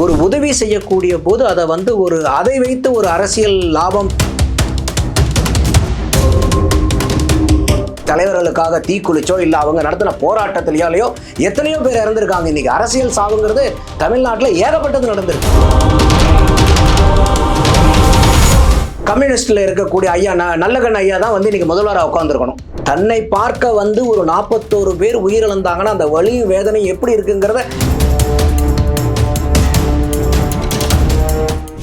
ஒரு உதவி செய்யக்கூடிய போது அதை வந்து ஒரு அதை வைத்து ஒரு அரசியல் லாபம் தலைவர்களுக்காக தீக்குளிச்சோ இல்லை அவங்க நடத்தின போராட்டத்திலேயோ எத்தனையோ பேர் இறந்திருக்காங்க இன்னைக்கு. அரசியல் சாவுங்கிறது தமிழ்நாட்டில் ஏகப்பட்டது நடந்திருக்கு. கம்யூனிஸ்டில் இருக்கக்கூடிய ஐயா ந- நல்லகண் ஐயா தான் வந்து இன்னைக்கு முதல்வராக உட்காந்துருக்கணும் தன்னை பார்க்க வந்து ஒரு நாற்பத்தோரு பேர் உயிரிழந்தாங்கன்னா அந்த வலியும் வேதனையும் எப்படி இருக்குங்கிறத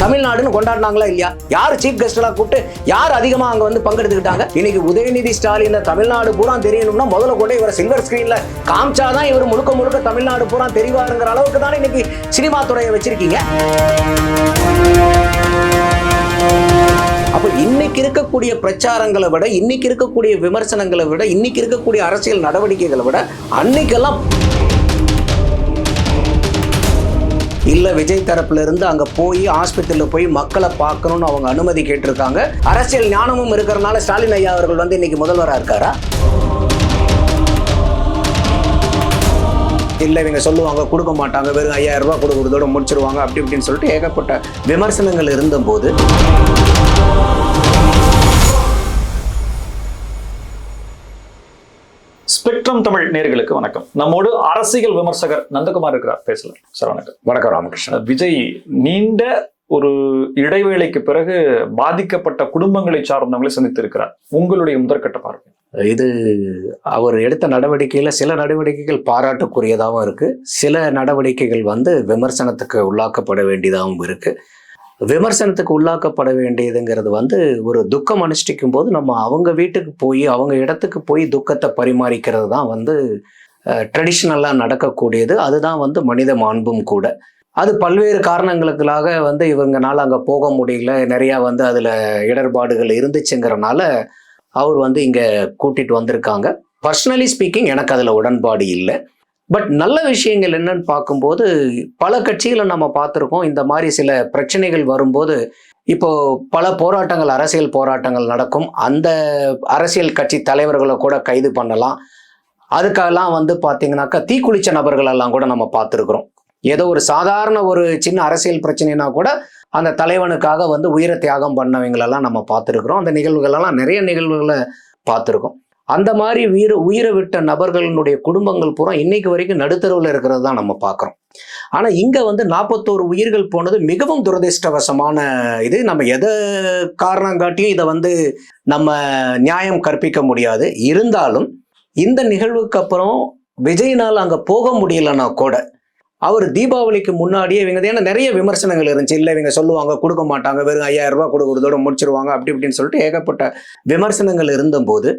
தமிழ்நாடுன்னு கொண்டாடினாங்களா இல்லையா? யார் சீஃப் கெஸ்டெல்லாம் கூப்பிட்டு யார் அதிகமாக அங்கே வந்து பங்கெடுத்துக்கிட்டாங்க? இன்னைக்கு உதயநிதி ஸ்டாலின் தமிழ்நாடு பூரா தெரியணும்னா முதல்ல கொண்டு இவரை சில்வர் ஸ்கிரீன்ல காமிச்சாதான் இவர் முழுக்க முழுக்க தமிழ்நாடு பூரா தெரிவாருங்கிற அளவுக்கு தானே இன்னைக்கு சினிமா துறையை வச்சிருக்கீங்க. அப்போ இன்னைக்கு இருக்கக்கூடிய பிரச்சாரங்களை விட இன்னைக்கு இருக்கக்கூடிய விமர்சனங்களை விட இன்னைக்கு இருக்கக்கூடிய அரசியல் நடவடிக்கைகளை விட அன்னைக்கெல்லாம் இல்ல விஜய் தரப்புல இருந்து அங்க போய் ஆஸ்பத்திரியில போய் மக்களை பார்க்கணும்னு அவங்க அனுமதி கேட்டிருக்காங்க. அரசியல் ஞானமும் இருக்கிறனால ஸ்டாலின் ஐயா அவர்கள் வந்து இன்னைக்கு முதல்வரா இருக்காரா? இல்லை இவங்க சொல்லுவாங்க கொடுக்க மாட்டாங்க வெறும் ஐயாயிரம் ரூபாய் கொடுக்குறதோட முடிச்சிருவாங்க அப்படி இப்படின்னு சொல்லிட்டு ஏகப்பட்ட விமர்சனங்கள் இருந்தபோது ஸ்பெக்ட்ரம் தமிழ் நேர்களுக்கு வணக்கம். நம்மோடு அரசியல் விமர்சகர் நந்தகுமார் இருக்கிறார். பேசலாம். சார் வணக்கம். வணக்கம் ராமகிருஷ்ணன் விஜய் நீண்ட ஒரு இடைவேளைக்கு பிறகு பாதிக்கப்பட்ட குடும்பங்களை சார்ந்தவங்களை சந்தித்திருக்கிறார். உங்களுடைய முதற்கட்ட பார்வை? இது அவர் எடுத்த நடவடிக்கையில் சில நடவடிக்கைகள் பாராட்டுக்குரியதாகவும் இருக்கு. சில நடவடிக்கைகள் வந்து விமர்சனத்துக்கு உள்ளாக்கப்பட வேண்டியதாகவும் இருக்கு. விமர்சனத்துக்கு உள்ளாக்கப்பட வேண்டியதுங்கிறது வந்து ஒரு துக்கம் அனுஷ்டிக்கும் போது நம்ம அவங்க வீட்டுக்கு போய் அவங்க இடத்துக்கு போய் துக்கத்தை பரிமாறிக்கிறது தான் வந்து ட்ரெடிஷ்னலாக நடக்கக்கூடியது. அதுதான் வந்து மனித மாண்பும் கூட. அது பல்வேறு காரணங்களுக்காக வந்து இவங்கனால அங்கே போக முடியல. நிறையா வந்து அதில் இடர்பாடுகள் இருந்துச்சுங்கிறனால அவர் வந்து இங்கே கூட்டிகிட்டு வந்திருக்காங்க. பர்சனலி ஸ்பீக்கிங் எனக்கு அதில் உடன்பாடு இல்லை. பட் நல்ல விஷயங்கள் என்னன்னு பார்க்கும்போது பல கட்சிகளை நம்ம பார்த்துருக்கோம். இந்த மாதிரி சில பிரச்சனைகள் வரும்போது இப்போ பல போராட்டங்கள் அரசியல் போராட்டங்கள் நடக்கும். அந்த அரசியல் கட்சி தலைவர்களை கூட கைது பண்ணலாம். அதுக்கெல்லாம் வந்து பார்த்தீங்கன்னாக்கா தீக்குளிச்ச நபர்களெல்லாம் கூட நம்ம பார்த்துருக்குறோம். ஏதோ ஒரு சாதாரண ஒரு சின்ன அரசியல் பிரச்சனைனா கூட அந்த தலைவனுக்காக வந்து உயிரை தியாகம் பண்ணவங்களெல்லாம் நம்ம பார்த்துருக்குறோம். அந்த நிகழ்வுகளெல்லாம் நிறைய நிகழ்வுகளை பார்த்துருக்கோம். அந்த மாதிரி உயிர் உயிரை விட்ட நபர்களினுடைய குடும்பங்கள் பூரா இன்னைக்கு வரைக்கும் நடுத்தரவில் இருக்கிறது தான் நம்ம பார்க்குறோம் ஆனால் இங்கே வந்து நாற்பத்தோரு உயிர்கள் போனது மிகவும் துரதிர்ஷ்டவசமான இது. நம்ம எதை காரணம் காட்டியும் இதை வந்து நம்ம நியாயம் கற்பிக்க முடியாது. இருந்தாலும் இந்த நிகழ்வுக்கு அப்புறம் விஜய்னால் அங்கே போக முடியலன்னா கூட அவர் தீபாவளிக்கு முன்னாடியே இவங்க ஏன்னா நிறைய விமர்சனங்கள் இருந்துச்சு. இல்லை இவங்க சொல்லுவாங்க கொடுக்க மாட்டாங்க வெறும் ஐயாயிரம் ரூபா கொடுக்குறதோட முடிச்சிருவாங்க அப்படி இப்படின்னு சொல்லிட்டு ஏகப்பட்ட விமர்சனங்கள் இருந்தபோது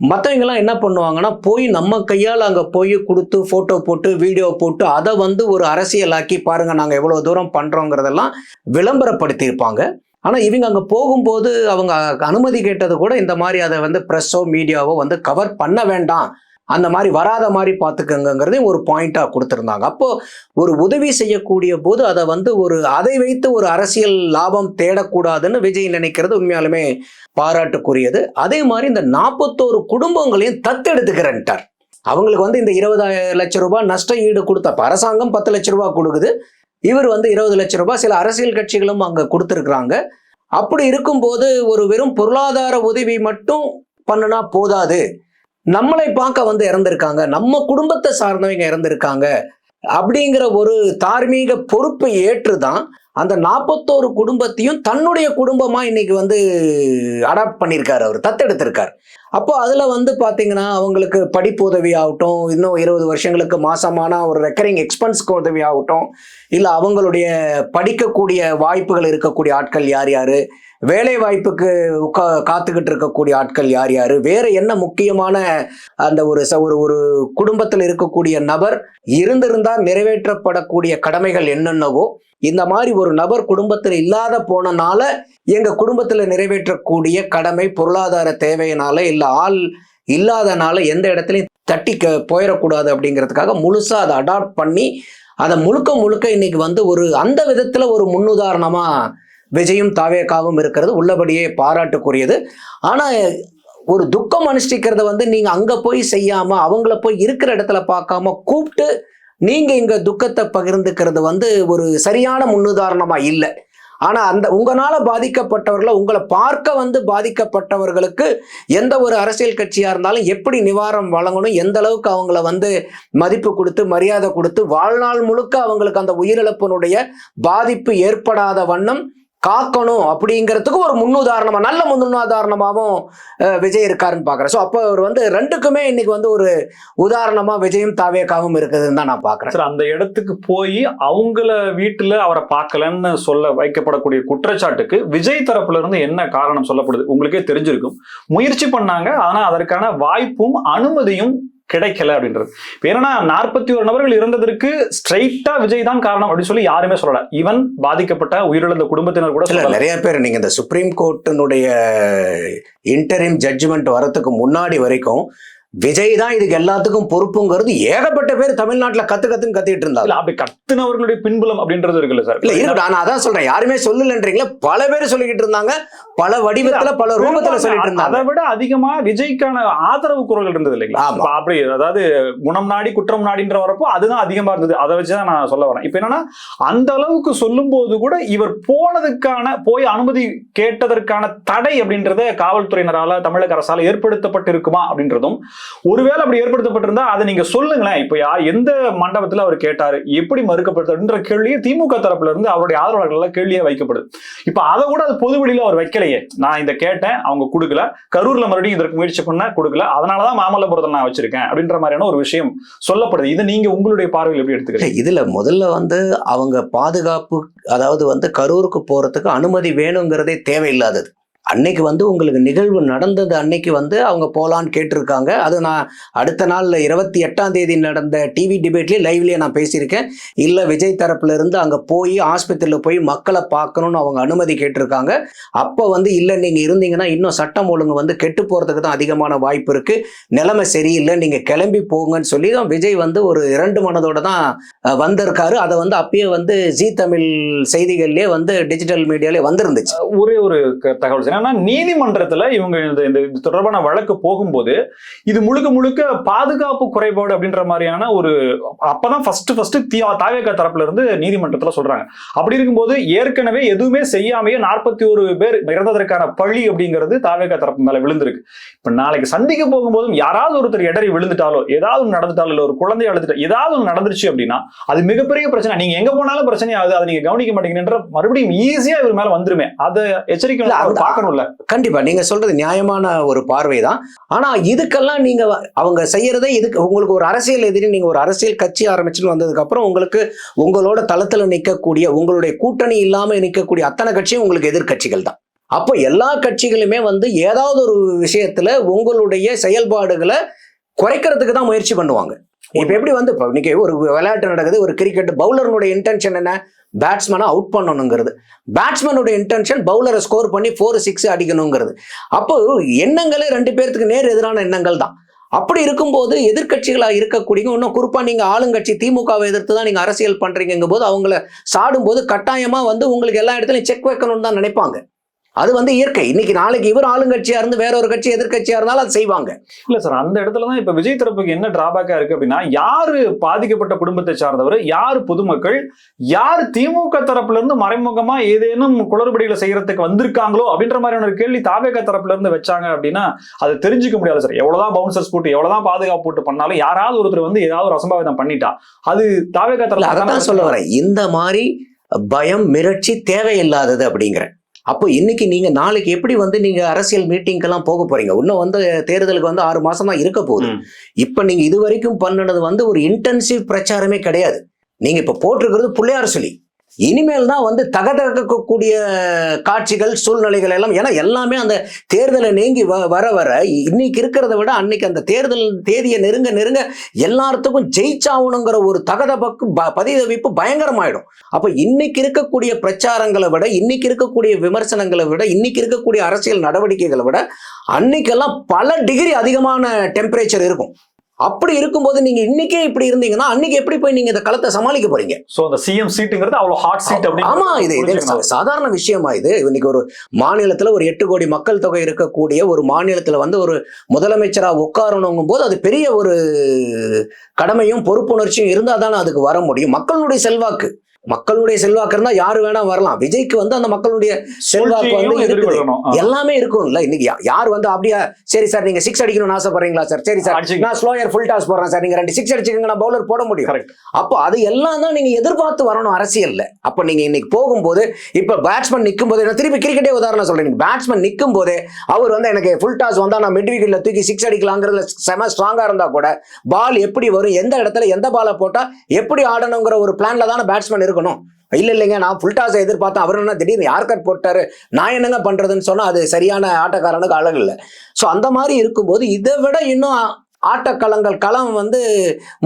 மற்றவங்கெல்லாம் என்ன பண்ணுவாங்கன்னா போய் நம்ம கையால் அங்கே போய் கொடுத்து ஃபோட்டோ போட்டு வீடியோ போட்டு அதை வந்து ஒரு அரசியலாக்கி பாருங்கள் நாங்கள் எவ்வளோ தூரம் பண்ணுறோங்கிறதெல்லாம் விளம்பரப்படுத்தியிருப்பாங்க. ஆனால் இவங்க அங்கே போகும்போது அவங்க அனுமதி கேட்டது கூட இந்த மாதிரி அதை வந்து ப்ரெஸ்ஸோ மீடியாவோ வந்து கவர் பண்ண வேண்டாம். அந்த மாதிரி வராத மாதிரி பார்த்துக்கங்கிறதையும் ஒரு பாயிண்டாக கொடுத்துருந்தாங்க. அப்போ ஒரு உதவி செய்யக்கூடிய போது அதை வந்து ஒரு அதை வைத்து ஒரு அரசியல் லாபம் தேடக்கூடாதுன்னு விஜய் நினைக்கிறது உண்மையாலுமே பாராட்டுக்குரியது. அதே மாதிரி இந்த நாற்பத்தோரு குடும்பங்களையும் தத்தெடுத்துக்கிறேன்ட்டார். அவங்களுக்கு வந்து இந்த இருபதாயிரம் லட்சம் ரூபாய் நஷ்ட ஈடு கொடுத்தப்ப அரசாங்கம் பத்து லட்ச ரூபாய் கொடுக்குது. இவர் வந்து இருபது லட்சம் ரூபாய் சில அரசியல் கட்சிகளும் அங்கே கொடுத்துருக்குறாங்க. அப்படி இருக்கும்போது ஒரு வெறும் பொருளாதார உதவி மட்டும் பண்ணுனா போதாது. நம்மளை பார்க்க வந்து இறந்திருக்காங்க. நம்ம குடும்பத்தை சார்ந்தவங்க இறந்திருக்காங்க. அப்படிங்கிற ஒரு தார்மீக பொறுப்பை ஏற்றுதான் அந்த நாற்பத்தோரு குடும்பத்தையும் தன்னுடைய குடும்பமா இன்னைக்கு வந்து அடாப்ட் பண்ணியிருக்காரு அவர். தத்தெடுத்திருக்கார். அப்போ அதுல வந்து பாத்தீங்கன்னா அவங்களுக்கு படிப்பு உதவி ஆகட்டும் இன்னும் இருபது வருஷங்களுக்கு மாசமான ஒரு ரெக்கரிங் எக்ஸ்பென்ஸ்க்கு உதவி ஆகட்டும் இல்லை அவங்களுடைய படிக்கக்கூடிய வாய்ப்புகள் இருக்கக்கூடிய ஆட்கள் யார் யாரு? வேலை வாய்ப்புக்கு உட்கா காத்துக்கிட்டு இருக்கக்கூடிய ஆட்கள் யார் யாரு? வேற என்ன முக்கியமான அந்த ஒரு ச- ஒரு ஒரு குடும்பத்தில் இருக்கக்கூடிய நபர் இருந்திருந்தால் நிறைவேற்றப்படக்கூடிய கடமைகள் என்னென்னவோ இந்த மாதிரி ஒரு நபர் குடும்பத்தில் இல்லாத போனனால எங்க குடும்பத்துல நிறைவேற்றக்கூடிய கடமை பொருளாதார தேவையினால இல்ல ஆள் இல்லாதனால எந்த இடத்துலையும் தட்டி க போயிடக்கூடாது அப்படிங்கிறதுக்காக முழுசா அதை அடாப்ட் பண்ணி அதை முழுக்க முழுக்க இன்னைக்கு வந்து ஒரு அந்த விதத்துல ஒரு முன்னுதாரணமா விஜயும் தாவேக்காவும் இருக்கிறது உள்ளபடியே பாராட்டுக்குரியது. ஆனால் ஒரு துக்கம் அனுஷ்டிக்கிறத வந்து நீங்கள் அங்கே போய் செய்யாமல் அவங்கள போய் இருக்கிற இடத்துல பார்க்காம கூப்பிட்டு நீங்கள் இங்கே துக்கத்தை பகிர்ந்துக்கிறது வந்து ஒரு சரியான முன்னுதாரணமாக இல்லை. ஆனால் அந்த உங்களால் பாதிக்கப்பட்டவர்களை உங்களை பார்க்க வந்து பாதிக்கப்பட்டவர்களுக்கு எந்த ஒரு அரசியல் கட்சியாக இருந்தாலும் எப்படி நிவாரணம் வழங்கணும் எந்த அளவுக்கு அவங்கள வந்து மதிப்பு கொடுத்து மரியாதை கொடுத்து வாழ்நாள் முழுக்க அவங்களுக்கு அந்த உயிரிழப்பினுடைய பாதிப்பு ஏற்படாத வண்ணம் காக்கணும் அப்படிங்கிறதுக்கு ஒரு முன்னுதாரணமாக நல்ல முன்னுதாரணமாகவும் விஜய் இருக்காருன்னு பார்க்குறேன் ஸோ அப்போ அவர் வந்து ரெண்டுக்குமே இன்னைக்கு வந்து ஒரு உதாரணமாக விஜயும் தாவேக்காவும் இருக்குதுன்னு தான் நான் பார்க்குறேன் சார் அந்த இடத்துக்கு போய் அவங்கள வீட்டில் அவரை பார்க்கலன்னு சொல்ல வைக்கப்படக்கூடிய குற்றச்சாட்டுக்கு விஜய் தரப்புல இருந்து என்ன காரணம் சொல்லப்படுது? உங்களுக்கே தெரிஞ்சிருக்கும். முயற்சி பண்ணாங்க ஆனால் அதற்கான வாய்ப்பும் அனுமதியும் கிடைக்கல அப்படின்றது. என்னன்னா நாற்பத்தி ஒரு நபர்கள் இறந்ததற்கு ஸ்ட்ரைட்டா விஜய் தான் காரணம் அப்படின்னு சொல்லி யாருமே சொல்லல. ஈவன் பாதிக்கப்பட்ட உயிரிழந்த குடும்பத்தினர் கூட நிறைய பேர் நீங்க இந்த சுப்ரீம் கோர்ட்டினுடைய இன்டரிம் ஜட்ஜ்மெண்ட் வரதுக்கு முன்னாடி வரைக்கும் விஜய் தான் இதுக்கு எல்லாத்துக்கும் பொறுப்புங்கிறது ஏகப்பட்ட பேர் தமிழ்நாட்டுல கத்து கத்துன்னு கத்திட்டு இருந்தாங்க. இல்ல அப்படி கத்துனவர்களுடைய பின்புலம் அப்படின்றது இருக்குல்ல சார். இல்ல இருக்கட்டும் நான் அதான் சொல்றேன். யாருமே சொல்லலன்றீங்களா பல பேர் சொல்லிக்கிட்டு இருந்தாங்க. பல வடிவத்துல பல ரூபத்துல சொல்லிட்டு இருந்தாங்க. அதை விட அதிகமா விஜய்க்கான ஆதரவு குரல்கள் இருந்தது இல்லைங்களா? அப்படி அதாவது குணம் நாடி குற்றம் நாடின்ற வரப்போ அதுதான் அதிகமா இருந்தது. அதை வச்சுதான் நான் சொல்ல வரேன். இப்ப என்னன்னா அந்த அளவுக்கு சொல்லும் போது கூட இவர் போனதுக்கான போய் அனுமதி கேட்டதற்கான தடை அப்படின்றத காவல்துறையினரால தமிழக அரசால ஏற்படுத்தப்பட்டிருக்குமா அப்படின்றதும் ஒருவேளை அப்படி ஏற்படுத்தப்பட்டிருந்தா அதை நீங்க சொல்லுங்களேன். இப்ப யார் எந்த மண்டபத்துல அவர் கேட்டாரு? எப்படி மறுக்கப்படுதுன்ற கேள்வியே திமுக தரப்புல இருந்து அவருடைய ஆதரவாளர்கள் கேள்வியே வைக்கப்படுது இப்ப அதை கூட அது பொது வெளியில அவர் வைக்கலையே. நான் இதை கேட்டேன் அவங்க கொடுக்கல. கரூர்ல மறுபடியும் இதற்கு முயற்சி பண்ண கொடுக்கல. அதனாலதான் மாமல்லபுரத்தில் நான் வச்சிருக்கேன் அப்படின்ற மாதிரியான ஒரு விஷயம் சொல்லப்படுது. இதை நீங்க உங்களுடைய பார்வையில் எப்படி இல்ல, எடுத்துக்கிறீங்க இதுல முதல்ல வந்து அவங்க பாதுகாப்பு அதாவது வந்து கரூருக்கு போறதுக்கு அனுமதி வேணுங்கிறதே தேவையில்லாதது. அன்னைக்கு வந்து உங்களுக்கு நிகழ்வு நடந்தது அன்னைக்கு வந்து அவங்க போகலான்னு கேட்டிருக்காங்க. அது நான் அடுத்த நாளில் இருபத்தி எட்டாம் தேதி நடந்த டிவி டிபேட்லேயே லைவ்லேயே நான் பேசியிருக்கேன். இல்லை விஜய் தரப்புலேருந்து அங்கே போய் ஆஸ்பத்திரியில் போய் மக்களை பார்க்கணும்னு அவங்க அனுமதி கேட்டிருக்காங்க. அப்போ வந்து இல்லை நீங்கள் இருந்தீங்கன்னா இன்னும் சட்டம் ஒழுங்கு வந்து கெட்டு போகிறதுக்கு தான் அதிகமான வாய்ப்பு இருக்குது நிலைமை சரியில்லை நீங்கள் கிளம்பி போங்கன்னு சொல்லி தான் விஜய் வந்து ஒரு இரண்டு மனதோட தான் வந்திருக்காரு. அதை வந்து அப்பயே வந்து ஜி தமிழ் செய்திகள்லேயே வந்து டிஜிட்டல் மீடியாலே வந்திருந்துச்சு. ஒரே ஒரு தகவல் சார். என்னன்னா நீதிமன்றத்துல இவங்க இந்த இது தொடர்பான வழக்கு போகும்போது இது முழுக்க முழுக்க பாதுகாப்பு குறைபாடு அப்படின்ற மாதிரியான ஒரு அப்பதான் ஃபர்ஸ்ட் ஃபர்ஸ்ட் தாவேக்கா தரப்புல இருந்து நீதிமன்றத்துல சொல்றாங்க. அப்படி இருக்கும்போது ஏற்கனவே எதுவுமே செய்யாமையே நாற்பத்தி ஒரு பேர் இறந்ததற்கான பழி அப்படிங்கிறது தாவேக்கா தரப்பு மேல விழுந்திருக்கு. இப்ப நாளைக்கு சந்திக்க போகும்போதும் யாராவது ஒருத்தர் இடறி விழுந்துட்டாலோ ஏதாவது ஒன்று நடந்துட்டாலோ இல்ல ஒரு குழந்தை அழுதுட்டா ஏதாவது ஒன்று நடந்துருச்சு அப்படின்னா அது மிகப்பெரிய பிரச்சனை. நீங்க எங்க போனாலும் பிரச்சனை ஆகுது அதை நீங்க கவனிக்க மாட்டீங்கன்ற மறுபடியும் ஈஸியா இவர் மேல வந்துருமே. அதை எச்சரிக்கை பார்க்க பார்க்கணும்ல. கண்டிப்பா. நீங்க சொல்றது நியாயமான ஒரு பார்வை தான் ஆனா இதுக்கெல்லாம் நீங்க அவங்க செய்யறதே இதுக்கு உங்களுக்கு ஒரு அரசியல் எதிரி நீங்க ஒரு அரசியல் கட்சி ஆரம்பிச்சுன்னு வந்ததுக்கு அப்புறம் உங்களுக்கு உங்களோட தளத்துல நிற்கக்கூடிய உங்களுடைய கூட்டணி இல்லாம நிற்கக்கூடிய அத்தனை கட்சியும் உங்களுக்கு எதிர்க்கட்சிகள் தான். அப்போ எல்லா கட்சிகளுமே வந்து ஏதாவது ஒரு விஷயத்துல உங்களுடைய செயல்பாடுகளை குறைக்கிறதுக்கு தான் முயற்சி பண்ணுவாங்க. இப்ப எப்படி வந்து இப்போ இன்னைக்கு ஒரு விளையாட்டு நடக்குது ஒரு கிரிக்கெட் பவுலருடைய இன்டென்ஷன் என்ன? பேட்ஸ்மேனை அவுட் பண்ணணுங்கிறது. பேட்ஸ்மேனுடைய இன்டென்ஷன் பவுலரை ஸ்கோர் பண்ணி ஃபோர் சிக்ஸ் அடிக்கணுங்கிறது. அப்போ எண்ணங்களே ரெண்டு பேர்த்துக்கு நேர் எதிரான எண்ணங்கள் தான். அப்படி இருக்கும்போது எதிர்க்கட்சிகளாக இருக்கக்கூடிய இன்னும் குறிப்பாக நீங்கள் ஆளுங்கட்சி திமுகவை எதிர்த்து தான் நீங்கள் அரசியல் பண்ணுறீங்கும் போது அவங்கள சாடும்போது கட்டாயமாக வந்து உங்களுக்கு எல்லா இடத்துலையும் செக் வைக்கணும்னு தான் நினைப்பாங்க. அது வந்து இயற்கை. இன்னைக்கு நாளைக்கு இவர் ஆளுங்கட்சியாக இருந்து வேற ஒரு கட்சி எதிர்க்கட்சியாக இருந்தாலும் அது செய்வாங்க. இல்ல சார் அந்த இடத்துல தான் இப்ப விஜய் தரப்புக்கு என்ன டிராபேக்கா இருக்கு அப்படின்னா யாரு பாதிக்கப்பட்ட குடும்பத்தை சார்ந்தவர் யார் பொதுமக்கள் யார் திமுக தரப்புல இருந்து மறைமுகமா ஏதேனும் குளறுபடிகளை செய்யறதுக்கு வந்திருக்காங்களோ அப்படின்ற மாதிரியான ஒரு கேள்வி தாவேக தரப்புல இருந்து வச்சாங்க அப்படின்னா அதை தெரிஞ்சுக்க முடியாது சார். எவ்வளவுதான் பவுன்சர்ஸ் போட்டு எவ்வளவுதான் பாதுகாப்பு போட்டு பண்ணாலும் யாராவது ஒருத்தர் வந்து ஏதாவது ஒரு அசம்பாவிதம் பண்ணிட்டா அது தாவேக இல்ல அதை தான் சொல்ல வரேன். இந்த மாதிரி பயம் மிரட்சி தேவையில்லாதது அப்படிங்கிறேன். அப்போ இன்னைக்கு நீங்க நாளைக்கு எப்படி வந்து நீங்க அரசியல் மீட்டிங்கெல்லாம் போக போறீங்க? இன்னும் வந்து தேர்தலுக்கு வந்து ஆறு மாசம் இருக்க போகுது. இப்ப நீங்க இது வரைக்கும் பண்ணுனது வந்து ஒரு இன்டென்சிவ் பிரச்சாரமே கிடையாது. நீங்க இப்ப போட்டிருக்கிறது பிள்ளையார் சொல்லி. இனிமேல் தான் வந்து தகதகக்கூடிய காட்சிகள் சூழ்நிலைகள் எல்லாம் ஏன்னா எல்லாமே அந்த தேர்தலை நீங்கி வ- வர வர இன்னைக்கு இருக்கிறத விட அன்னைக்கு அந்த தேர்தல் தேதியை நெருங்க நெருங்க எல்லாத்துக்கும் ஜெயிச்சாகணுங்கிற ஒரு தகதபக்கு ப- பதிதவிப்பு பயங்கரமாயிடும். அப்போ இன்னைக்கு இருக்கக்கூடிய பிரச்சாரங்களை விட இன்னைக்கு இருக்கக்கூடிய விமர்சனங்களை விட இன்னைக்கு இருக்கக்கூடிய அரசியல் நடவடிக்கைகளை விட அன்னைக்கெல்லாம் பல டிகிரி அதிகமான டெம்பரேச்சர் இருக்கும். அப்படி இருக்கும்போது நீங்க இன்னைக்கே இப்படி இருந்தீங்கன்னா அன்னைக்கு எப்படி போய் நீங்க இந்த களத்தை சமாளிக்க போறீங்க? சோ அந்த சிஎம் சீட்டுங்கிறது அவ்வளவு ஹாட் சீட் அப்படின்னு ஆமா இது இது சாதாரண விஷயமா இது. இன்னைக்கு ஒரு மாநிலத்துல ஒரு எட்டு கோடி மக்கள் தொகை இருக்கக்கூடிய ஒரு மாநிலத்துல வந்து ஒரு முதலமைச்சரா உட்காரணுங்கும் போது அது பெரிய ஒரு கடமையும் பொறுப்புணர்ச்சியும் இருந்தா தானே அதுக்கு வர முடியும். மக்களுடைய செல்வாக்கு. மக்களுடைய செல்வாக்கு இருந்தா யாரு வேணா வரலாம். விஜய்க்கு வந்து அந்த மக்களுடைய செல்வாக்கு வந்து இருக்குது. எல்லாமே இருக்கும்ல. இன்னைக்கு யார் வந்து அப்படியா சரி சார் நீங்க சிக்ஸ் அடிக்கணும்னு ஆசைப்படுறீங்களா சார்? சரி சார். நான் ஸ்லோயர் ஃபுல் டாஸ் போடுறேன் சார். நீங்க ரெண்டு சிக்ஸ் அடிச்சுக்கங்க நான் பவுலர் போட முடியும். அப்போ அது எல்லாம் தான் நீங்க எதிர்பார்த்து வரணும் அரசியல்ல. அப்ப நீங்க இன்னைக்கு போகும்போது இப்ப பேட்ஸ்மேன் நிற்கும் போது நான் திருப்பி கிரிக்கெட்டே உதாரணம் சொல்றேன். பேட்ஸ்மேன் நிற்கும் போதே அவர் வந்து எனக்கு ஃபுல் டாஸ் வந்தா நான் மிட் விக்கெட்ல தூக்கி சிக்ஸ் அடிக்கலாங்கிறதுல செம ஸ்ட்ராங்கா இருந்தா கூட பால் எப்படி வரும் எந்த இடத்துல எந்த பாலை போட்டா எப்படி ஆடணுங்கிற ஒரு பிளான்ல தானே பேட்ஸ்மேன் இருக்கணும் இல்லை இல்லைங்க நான் ஃபுல் டாஸை எதிர்பார்த்தேன். அவர் என்ன திடீர்னு யார் கட் போட்டாரு. நான் என்னங்க பண்றதுன்னு சொன்னா அது சரியான ஆட்டக்காரனுக்கு அழகு இல்லை. ஸோ அந்த மாதிரி இருக்கும்போது இதை விட இன்னும் ஆட்டக்கலங்கள் ஆட்டக்களங்கள் களம் வந்து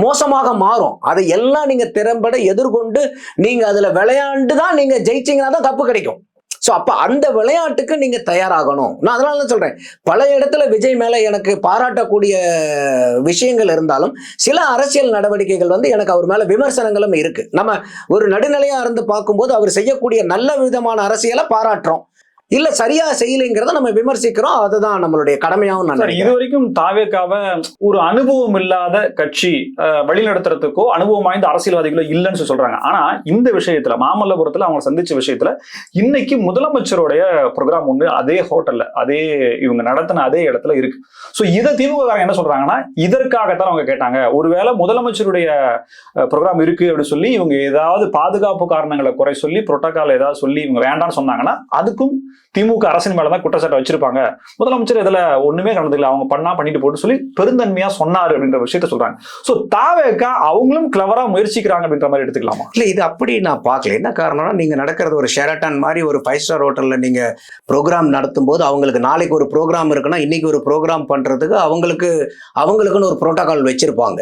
மோசமாக மாறும். அதை எல்லாம் நீங்க திறம்பட எதிர்கொண்டு நீங்க அதுல விளையாண்டு தான் நீங்க ஜெயிச்சீங்கன்னா தான் கப்பு கிடைக்கும். ஸோ அப்போ அந்த விளையாட்டுக்கு நீங்கள் தயாராகணும். நான் அதனால தான் சொல்கிறேன் பல இடத்துல விஜய் மேலே எனக்கு பாராட்டக்கூடிய விஷயங்கள் இருந்தாலும் சில அரசியல் நடவடிக்கைகள் வந்து எனக்கு அவர் மேலே விமர்சனங்களும் இருக்குது நம்ம ஒரு நடுநிலையாக இருந்து பார்க்கும்போது அவர் செய்யக்கூடிய நல்ல விதமான அரசியலை பாராட்டுறோம். இல்ல சரியா செய்யலைங்கிறத நம்ம விமர்சிக்கிறோம். அதுதான் நம்மளுடைய கடமையாகவும் நான் இது வரைக்கும் தாவேக்காவ ஒரு அனுபவம் இல்லாத கட்சி வழிநடத்துறதுக்கோ அனுபவம் வாய்ந்த அரசியல்வாதிகளோ இல்லைன்னு சொல்றாங்க. ஆனா இந்த விஷயத்துல மாமல்லபுரத்துல அவங்க சந்திச்ச விஷயத்துல இன்னைக்கு முதலமைச்சருடைய ப்ரோக்ராம் ஒண்ணு அதே ஹோட்டல்ல அதே இவங்க நடத்தின அதே இடத்துல இருக்கு. சோ இதை திமுக என்ன சொல்றாங்கன்னா இதற்காகத்தான் அவங்க கேட்டாங்க. ஒருவேளை முதலமைச்சருடைய ப்ரோக்ராம் இருக்கு அப்படின்னு சொல்லி இவங்க ஏதாவது பாதுகாப்பு காரணங்களை குறை சொல்லி புரோட்டோகால் ஏதாவது சொல்லி இவங்க வேண்டாம்னு சொன்னாங்கன்னா அதுக்கும் திமுக அரசின் மேலதான் குற்றச்சாட்டை வச்சிருப்பாங்க. முதலமைச்சர் இதுல ஒண்ணுமே கலந்துக்கல அவங்க பண்ணா பண்ணிட்டு போட்டு சொல்லி பெருந்தன்மையா சொன்னாரு அப்படின்ற விஷயத்த சொல்றாங்க. சோ தாவேக்கா அவங்களும் கிளவரா முயற்சிக்கிறாங்க அப்படின்ற மாதிரி எடுத்துக்கலாமா? இல்ல இது அப்படி நான் பார்க்கல. என்ன காரணம்னா நீங்க நடக்கிறது ஒரு ஷெரட்டான் மாதிரி ஒரு ஃபைவ் ஸ்டார் ஹோட்டல்ல நீங்க ப்ரோக்ராம் நடத்தும் போது அவங்களுக்கு நாளைக்கு ஒரு ப்ரோக்ராம் இருக்குன்னா இன்னைக்கு ஒரு ப்ரோக்ராம் பண்றதுக்கு அவங்களுக்கு அவங்களுக்குன்னு ஒரு புரோட்டோகால் வச்சிருப்பாங்க.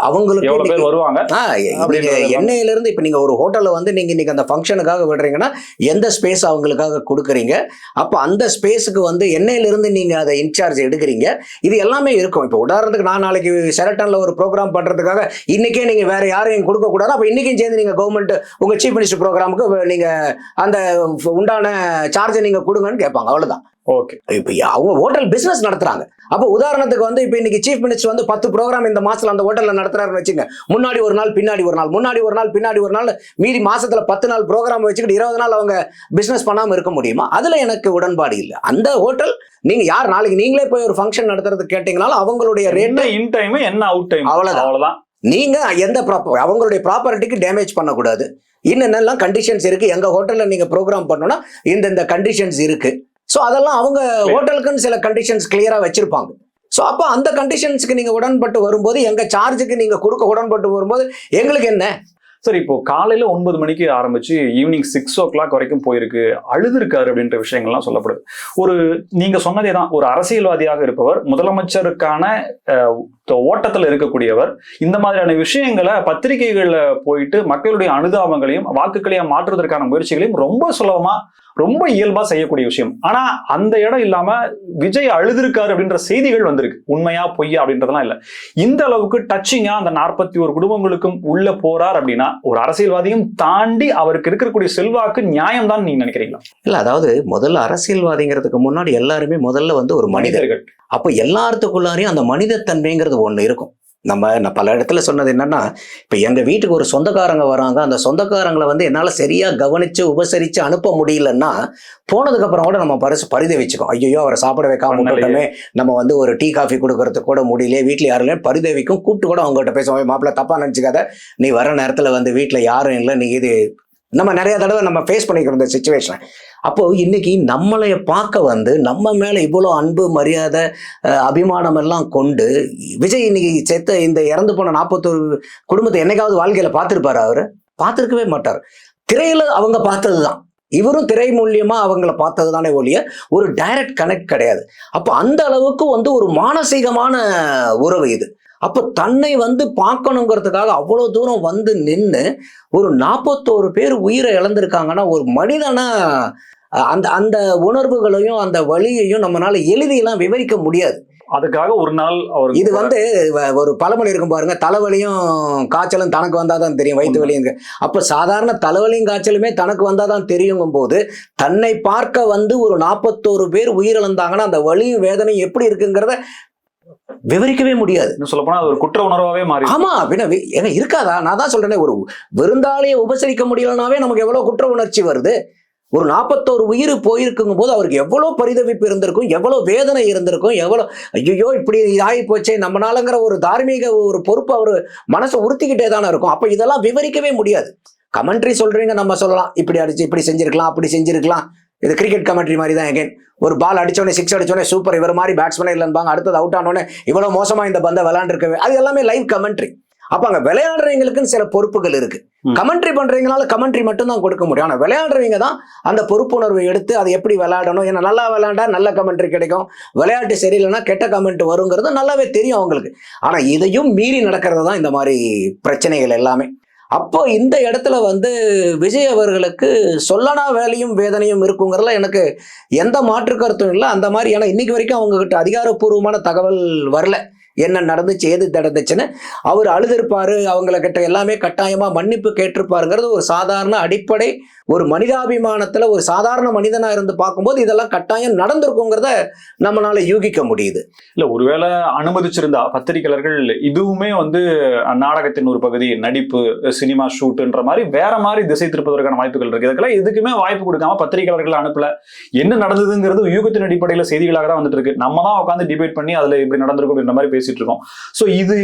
அவங்களுக்கு இன்னைக்கு- பேர் வருவாங்க? ஆ, நீங்க அப்படின்றது எண்ணெயில இருந்து இப்ப நீங்க ஒரு ஹோட்டல்ல வந்து நீங்க இன்னைக்கு அந்த ஃபங்க்ஷனுக்காக விடுறீங்கன்னா எந்த ஸ்பேஸ் அவங்களுக்காக கொடுக்குறீங்க? அப்ப அந்த ஸ்பேஸுக்கு வந்து எண்ணெயில இருந்து நீங்க அதை இன்சார்ஜ் எடுக்கிறீங்க. இது எல்லாமே இருக்கும். இப்போ உதாரணத்துக்கு நான் நாளைக்கு செரட்டன்ல ஒரு ப்ரோக்ராம் பண்றதுக்காக இன்னைக்கே நீங்க வேற யாரையும் கொடுக்க கூடாது அப்ப இன்னைக்கும் சேர்ந்து நீங்க கவர்மெண்ட் உங்க சீஃப் மினிஸ்டர் ப்ரோக்ராமுக்கு நீங்க அந்த உண்டான சார்ஜை நீங்க கொடுங்கன்னு கேட்பாங்க. அவ்வளவுதான். ஓகே இப்போ அவங்க ஹோட்டல் பிசினஸ் நடத்துறாங்க. அப்போ உதாரணத்துக்கு வந்து இப்போ இன்னைக்கு சீஃப் மினிஸ்டர் வந்து பத்து ப்ரோக்ராம் இந்த மாசத்துல அந்த ஹோட்டல்ல நடத்துறாருன்னு வச்சுங்க. முன்னாடி ஒரு நாள் பின்னாடி ஒரு நாள் முன்னாடி ஒரு நாள் பின்னாடி ஒரு நாள் மீதி மாசத்துல பத்து நாள் ப்ரோக்ராம் வச்சுக்கிட்டு இருபது நாள் அவங்க பிசினஸ் பண்ணாம இருக்க முடியுமா? அதுல எனக்கு உடன்பாடு இல்லை. அந்த ஹோட்டல் நீங்க யார்? நாளைக்கு நீங்களே போய் ஒரு ஃபங்க்ஷன் நடத்துறது கேட்டீங்கனாலும் அவங்களுடைய ரேட் இன் டைம் என்ன அவுட் டைம் அவ்வளவுதான். அவ்வளவுதான். நீங்க எந்த ப்ராப்பர் அவங்களுடைய ப்ராப்பர்ட்டிக்கு டேமேஜ் பண்ணக்கூடாது. என்னென்னலாம் கண்டிஷன்ஸ் இருக்கு. எங்க ஹோட்டல்ல நீங்க ப்ரோக்ராம் பண்ணோம்னா இந்த இந்த கண்டிஷன்ஸ் இருக்கு. ஸோ அதெல்லாம் அவங்க ஹோட்டலுக்குன்னு சில கண்டிஷன்ஸ் கிளியரா வச்சிருப்பாங்க. ஸோ அப்போ அந்த கண்டிஷன்ஸ்க்கு நீங்க உடன்பட்டு வரும்போது எங்க சார்ஜுக்கு நீங்க கொடுக்க உடன்பட்டு வரும்போது எங்களுக்கு என்ன? சரி இப்போ காலையில ஒன்பது மணிக்கு ஆரம்பிச்சு ஈவினிங் சிக்ஸ் ஓ கிளாக் வரைக்கும் போயிருக்கு. அழுதுருக்காரு அப்படின்ற விஷயங்கள்லாம் சொல்லப்படுது. ஒரு நீங்க சொன்னதே தான். ஒரு அரசியல்வாதியாக இருப்பவர் முதலமைச்சருக்கான ஓட்டத்துல இருக்கக்கூடியவர் இந்த மாதிரியான விஷயங்களை பத்திரிகைகள்ல போயிட்டு மக்களுடைய அனுதாபங்களையும் வாக்குகளையும் மாற்றுவதற்கான முயற்சிகளையும் ரொம்ப சுலபமா ரொம்ப இயல்பா செய்யக்கூடிய விஷயம். ஆனா அந்த இடம் இல்லாம விஜய் அழுதுருக்காரு அப்படின்ற செய்திகள் வந்திருக்கு. உண்மையா பொய்யா அப்படின்றதெல்லாம் இல்ல. இந்த அளவுக்கு டச்சிங்கா அந்த நாற்பத்தி ஒரு குடும்பங்களுக்கும் உள்ள போறார் அப்படின்னா ஒரு அரசியல்வாதியும் தாண்டி அவருக்கு இருக்கக்கூடிய செல்வாக்கு நியாயம் தான் நீங்க நினைக்கிறீங்களா? இல்ல அதாவது முதல்ல அரசியல்வாதிங்கிறதுக்கு முன்னாடி எல்லாருமே முதல்ல வந்து ஒரு மனிதர் மனிதர்கள். அப்போ எல்லாத்துக்குள்ளாரையும் அந்த மனிதத்தன்மைங்கிறது ஒன்று இருக்கும். நம்ம நான் பல இடத்துல சொன்னது என்னன்னா இப்போ எங்கள் வீட்டுக்கு ஒரு சொந்தக்காரங்க வராங்க அந்த சொந்தக்காரங்களை வந்து என்னால் சரியாக கவனித்து உபசரித்து அனுப்ப முடியலன்னா போனதுக்கப்புறம் கூட நம்ம பரிசு பரிதவிச்சுக்கோம் ஐயோ அவரை சாப்பிட வைக்காம. விட்டுட்டோமே நம்ம வந்து ஒரு டீ காஃபி கொடுக்கறதுக்கு கூட முடியல வீட்டில் யாரும் இல்லை பரிதவிக்கும் கூப்பிட்டு கூட அவங்ககிட்ட பேசுவோம் மாப்பிள்ள தப்பாக நினச்சிக்காத நீ வர நேரத்தில் வந்து வீட்டில் யாரும் இல்லை நீ இது நம்ம நிறைய தடவை நம்ம ஃபேஸ் பண்ணிக்கிறோம் இந்த சுச்சுவேஷனை அப்போது இன்னைக்கு நம்மளை பார்க்க வந்து நம்ம மேலே இவ்வளோ அன்பு மரியாதை அபிமானம் எல்லாம் கொண்டு விஜய் இன்னைக்கு செத்த இந்த இறந்து போன நாற்பத்தொரு குடும்பத்தை என்னைக்காவது வாழ்க்கையில் பார்த்துருப்பாரு அவர்? பார்த்துருக்கவே மாட்டார். திரையில் அவங்க பார்த்தது தான் இவரும் திரை மூலியமா அவங்கள பார்த்தது தானே ஒழிய ஒரு டைரக்ட் கனெக்ட் கிடையாது. அப்போ அந்த அளவுக்கு வந்து ஒரு மானசீகமான உறவு இது. அப்போ தன்னை வந்து பார்க்கணுங்கிறதுக்காக அவ்வளோ தூரம் வந்து நின்று ஒரு நாற்பத்தோரு பேர் உயிரை இழந்திருக்காங்கன்னா ஒரு மனிதனா அந்த அந்த உணர்வுகளையும் அந்த வழியையும் நம்மளால எழுதியெல்லாம் விவரிக்க முடியாது. அதுக்காக ஒரு நாள் அவர் இது வந்து ஒரு பழமொழி இருக்கும் பாருங்க தலைவலியும் காய்ச்சலும் தனக்கு வந்தாதான் தெரியும் வயிற்று வலியும் அப்ப சாதாரண தலைவலியும் காய்ச்சலுமே தனக்கு வந்தாதான் தெரியுங்கும் போது தன்னை பார்க்க வந்து ஒரு நாற்பத்தோரு பேர் உயிரிழந்தாங்கன்னா அந்த வலியும் வேதனையும் எப்படி இருக்குங்கிறத விவரிக்கவே முடியாது. சொல்ல போனா ஒரு குற்ற உணர்வாவே மாறி ஆமா பின்ன ஏங்க இருக்காதா? நான் தான் சொல்றேனே ஒரு விருந்தாளியை உபசரிக்க முடியலனாவே நமக்கு எவ்வளவு குற்ற உணர்ச்சி வருது? ஒரு நாற்பத்தோரு உயிர் போயிருக்குங்கும் போது அவருக்கு எவ்வளவு பரிதவிப்பு இருந்திருக்கும் எவ்வளவு வேதனை இருந்திருக்கும் எவ்வளவு ஐயோ இப்படி ஆகி போச்சே நம்மனாலங்கிற ஒரு தார்மீக ஒரு பொறுப்பு அவர் மனசை உறுத்திக்கிட்டே தானே இருக்கும். அப்ப இதெல்லாம் விவரிக்கவே முடியாது. கமெண்ட்ரி சொல்றீங்க நம்ம சொல்லலாம். இப்படி அடிச்சு இப்படி செஞ்சிருக்கலாம் அப்படி செஞ்சிருக்கலாம். இது கிரிக்கெட் கமெண்ட்ரி மாதிரி தான் எகைன் ஒரு பால் அடிச்சோடனே சிக்ஸ் அடிச்சோடனே சூப்பர் இவர் மாதிரி பேட்ஸ்மேனே இல்லைன்பாங்க. அடுத்தது அவுட் ஆனோடனே இவ்வளவு மோசமா இந்த பந்தை விளையாண்டுருக்கவே. அது எல்லாமே லைவ் கமெண்ட்ரி அப்ப அங்க விளையாடுறவங்களுக்குன்னு சில பொறுப்புகள் இருக்கு. கமெண்ட்ரி பண்றவங்களால கமெண்ட்ரி மட்டும் தான் கொடுக்க முடியும். ஆனா விளையாடுறவங்க தான் அந்த பொறுப்புணர்வை எடுத்து அதை எப்படி விளையாடணும் ஏன்னா நல்லா விளையாண்டா நல்ல கமெண்ட்ரி கிடைக்கும். விளையாட்டு சரியில்லைன்னா கெட்ட கமெண்ட் வருங்கிறது நல்லாவே தெரியும் அவங்களுக்கு. ஆனா இதையும் மீறி நடக்கிறது தான் இந்த மாதிரி பிரச்சனைகள் எல்லாமே. அப்போ இந்த இடத்துல வந்து விஜய் அவர்களுக்கு சொல்லனா வேலையும் வேதனையும் இருக்குங்கிறதுல எனக்கு எந்த மாற்று கருத்தும் இல்லை. அந்த மாதிரி ஏன்னா இன்னைக்கு வரைக்கும் அவங்ககிட்ட அதிகாரப்பூர்வமான தகவல் வரல. என்ன நடந்துச்சு எது நடந்துச்சுன்னு. அவர் அழுதிருப்பாரு அவங்கள கிட்ட எல்லாமே கட்டாயமா மன்னிப்பு கேட்டிருப்பாருங்கிறது ஒரு சாதாரண அடிப்படை ஒரு மனிதாபிமானத்துல ஒரு சாதாரண மனிதனாக இருந்து பார்க்கும்போது இதெல்லாம் கட்டாயம் நடந்திருக்குங்கிறத நம்மளால யூகிக்க முடியுது. இல்ல ஒருவேளை அனுமதிச்சிருந்தா பத்திரிகையாளர்கள் இதுவுமே வந்து நாடகத்தின் ஒரு பகுதி நடிப்பு சினிமா ஷூட்டுன்ற மாதிரி வேற மாதிரி திசை திருப்பதற்கான வாய்ப்புகள் இருக்கு. இதுக்கெல்லாம் எதுக்குமே வாய்ப்பு கொடுக்காம பத்திரிகையாளர்கள் அனுப்பல. என்ன நடந்ததுங்கிறது யூகத்தின் அடிப்படையில் செய்திகளாக தான் வந்துட்டு இருக்கு. நம்ம தான் உட்காந்து டிபேட் பண்ணி அதில் இப்படி நடந்திருக்கும் அப்படின்ற மாதிரி பேசிட்டு இருக்கோம். ஸோ இது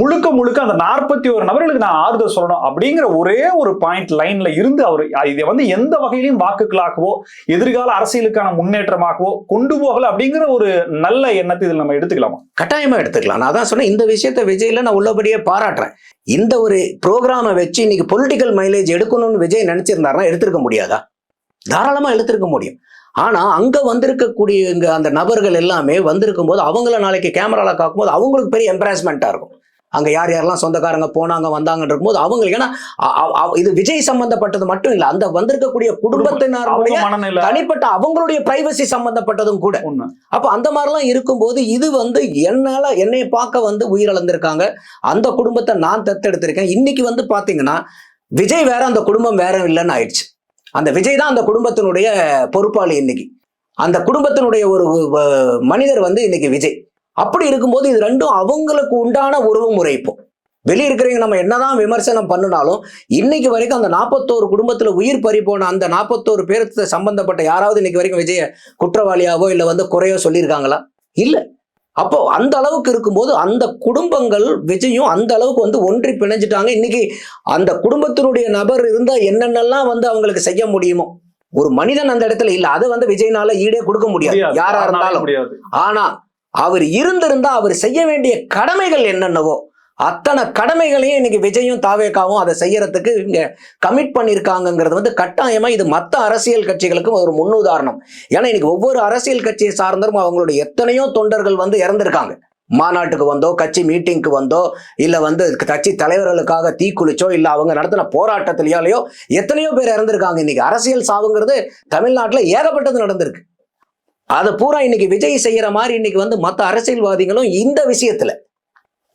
முழுக்க முழுக்க அந்த நாற்பத்தி ஒரு நபர்களுக்கு நான் ஆறுதல் சொல்லணும் அப்படிங்கிற ஒரே ஒரு பாயிண்ட் லைன்ல இருந்து அவர் இதை வந்து எந்த வகையிலும் வாக்குகளாகவோ எதிர்கால அரசியலுக்கான முன்னேற்றமாகவோ கொண்டு போகல அப்படிங்கிற ஒரு நல்ல எண்ணத்தை இதில் நம்ம எடுத்துக்கலாமா? கட்டாயமா எடுத்துக்கலாம். நான் தான் சொன்னேன் இந்த விஷயத்த விஜயில நான் உள்ளபடியே பாராட்டுறேன். இந்த ஒரு ப்ரோக்ராமை வச்சு இன்னைக்கு பொலிட்டிக்கல் மைலேஜ் எடுக்கணும்னு விஜய் நினைச்சிருந்தாருன்னா எடுத்திருக்க முடியாதா? தாராளமா எடுத்திருக்க முடியும். ஆனா அங்க வந்திருக்கக்கூடிய அந்த நபர்கள் எல்லாமே வந்திருக்கும் போது அவங்கள நாளைக்கு கேமரால காக்கும்போது அவங்களுக்கு பெரிய எம்பராஸ்மெண்ட்டா இருக்கும். அங்க யார் யாரெல்லாம் சொந்தக்காரங்க போனாங்க வந்தாங்கன்னு இருக்கும்போது அவங்களுக்கு ஏன்னா இது விஜய் சம்பந்தப்பட்டது மட்டும் இல்ல அந்த வந்திருக்கக்கூடிய குடும்பத்தினருடைய தனிப்பட்ட அவங்களுடைய பிரைவசி சம்பந்தப்பட்டதும் கூட. அப்ப அந்த மாதிரிலாம் இருக்கும்போது இது வந்து என்னால என்னை பார்க்க வந்து உயிரிழந்திருக்காங்க. அந்த குடும்பத்தை நான் தத்தெடுத்திருக்கேன். இன்னைக்கு வந்து பாத்தீங்கன்னா விஜய் வேற அந்த குடும்பம் வேற இல்லைன்னு ஆயிடுச்சு. அந்த விஜய் தான் அந்த குடும்பத்தினுடைய பொறுப்பாளி இன்னைக்கு. அந்த குடும்பத்தினுடைய ஒரு மனிதர் வந்து இன்னைக்கு விஜய். அப்படி இருக்கும்போது இது ரெண்டும் அவங்களுக்கு உண்டான உறவு முறை இப்போ வெளியே இருக்கிறவங்க நம்ம என்னதான் விமர்சனம் பண்ணினாலும் இன்னைக்கு வரைக்கும் அந்த நாற்பத்தோரு குடும்பத்துல உயிர் பறி போன அந்த நாற்பத்தோரு பேருக்கு சம்பந்தப்பட்ட யாராவது இன்னைக்கு வரைக்கும் விஜய குற்றவாளியாவோ இல்ல வந்து குறையோ சொல்லியிருக்காங்களா? இல்ல. அப்போ அந்த அளவுக்கு இருக்கும்போது அந்த குடும்பங்கள் விஜயும் அந்த அளவுக்கு வந்து ஒன்றி பிணைஞ்சிட்டாங்க. இன்னைக்கு அந்த குடும்பத்தினுடைய நபர் இருந்தா என்னென்னலாம் வந்து அவங்களுக்கு செய்ய முடியுமோ? ஒரு மனிதன் அந்த இடத்துல இல்ல அதை வந்து விஜய்னால ஈடே கொடுக்க முடியாது. யாரா இருந்தாலும். ஆனா அவர் இருந்திருந்தா அவர் செய்ய வேண்டிய கடமைகள் என்னென்னவோ அத்தனை கடமைகளையும் இன்னைக்கு விஜயும் தாவேக்காவும் அதை செய்யறதுக்கு இங்க கமிட் பண்ணியிருக்காங்கங்கிறது வந்து கட்டாயமா இது மற்ற அரசியல் கட்சிகளுக்கும் ஒரு முன்னுதாரணம். ஏன்னா இன்னைக்கு ஒவ்வொரு அரசியல் கட்சியை சார்ந்தரும் அவங்களுடைய எத்தனையோ தொண்டர்கள் வந்து இறந்திருக்காங்க. மாநாட்டுக்கு வந்தோ கட்சி மீட்டிங்க்கு வந்தோ இல்லை வந்து கட்சி தலைவர்களுக்காக தீக்குளிச்சோ இல்லை அவங்க நடத்தின போராட்டத்திலேயோ எத்தனையோ பேர் இறந்திருக்காங்க. இன்னைக்கு அரசியல் சாவுங்கிறது தமிழ்நாட்டில் ஏகப்பட்டது நடந்திருக்கு. அதை பூரா இன்னைக்கு விஜய் செய்யற மாதிரி இன்னைக்கு வந்து மற்ற அரசியல்வாதிகளும் இந்த விஷயத்துல